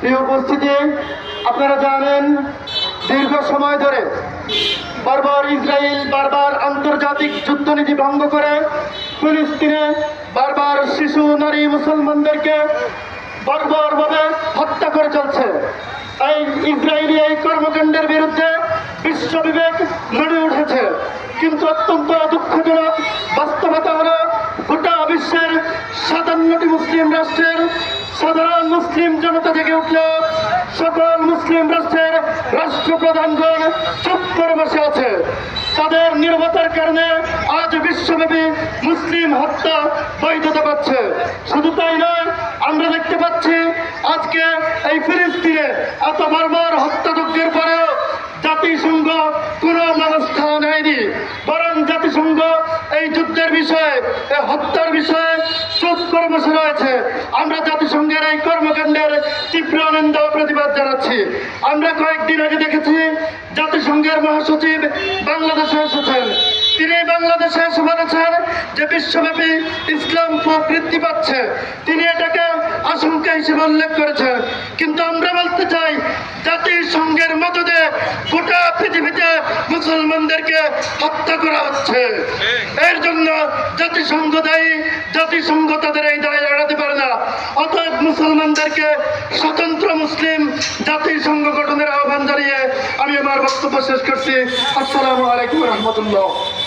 প্রিয় উপস্থিতি, আপনারা জানেন, দীর্ঘ সময় ধরে বারবার ইসরায়েল বারবার আন্তর্জাতিক যুদ্ধনীতি ভঙ্গ করে ফিলিস্তিনে বারবার শিশু, নারী, মুসলমানদেরকে বর্বরভাবে হত্যা করে চলছে। এই ইসরায়েলি এই কর্মকাণ্ডের বিরুদ্ধে বিশ্ব বিবেক লড়ে উঠেছে। কিন্তু অত্যন্ত দুঃখজনক বাস্তবতা হলো, গোটা বিশ্বের সাতান্নটি মুসলিম রাষ্ট্রের সাধারণ মুসলিম জনতা থেকে উঠল। সকল মুসলিম রাষ্ট্রের রাষ্ট্রপ্রধানগণ চুপ করে বসে আছে। তাদের নির্ভতার কারণে আজ বিশ্বব্যাপী মুসলিম হত্যা বৈধতা পাচ্ছে। শুধু তাই নয়, আমরা দেখতে পাচ্ছি আজকে এই ফিলিস্তিনে এত বারবার হত্যাযজ্ঞের পরেও জাতিসংঘ কোনো ব্যবস্থা নেয়নি। বরং জাতিসংঘ এই যুদ্ধের বিষয়ে হত্যার বিষয়ে চুপ করে বসে রয়েছে। আমরা জাতিসংঘের এই কর্মকাণ্ডের তীব্র নিন্দা ও প্রতিবাদ জানাচ্ছি। আমরা কয়েকদিন আগে দেখেছি জাতিসংঘের মহাসচিব বাংলাদেশে এসেছেন। তিনি বাংলাদেশে এসে বলেছেন যে বিশ্বব্যাপী ইসলাম বৃদ্ধি পাচ্ছে। তিনি এটাকে আশঙ্কা হিসেবে উল্লেখ করেছেন। কিন্তু আমরা বলতে চাই, জাতিসংঘের মদদে গোটা পৃথিবীতে মুসলমানদেরকে হত্যা করা হচ্ছে। এর জন্য জাতিসংঘ দায়ী, জাতিসংঘ তাদের এই দায় এড়াতে পারে না। অতএব মুসলমানদেরকে স্বতন্ত্র মুসলিম জাতিসংঘ গঠনের আহ্বান জানিয়ে আমি আমার বক্তব্য শেষ করছি। আসসালামু আলাইকুম রহমতুল্লাহ।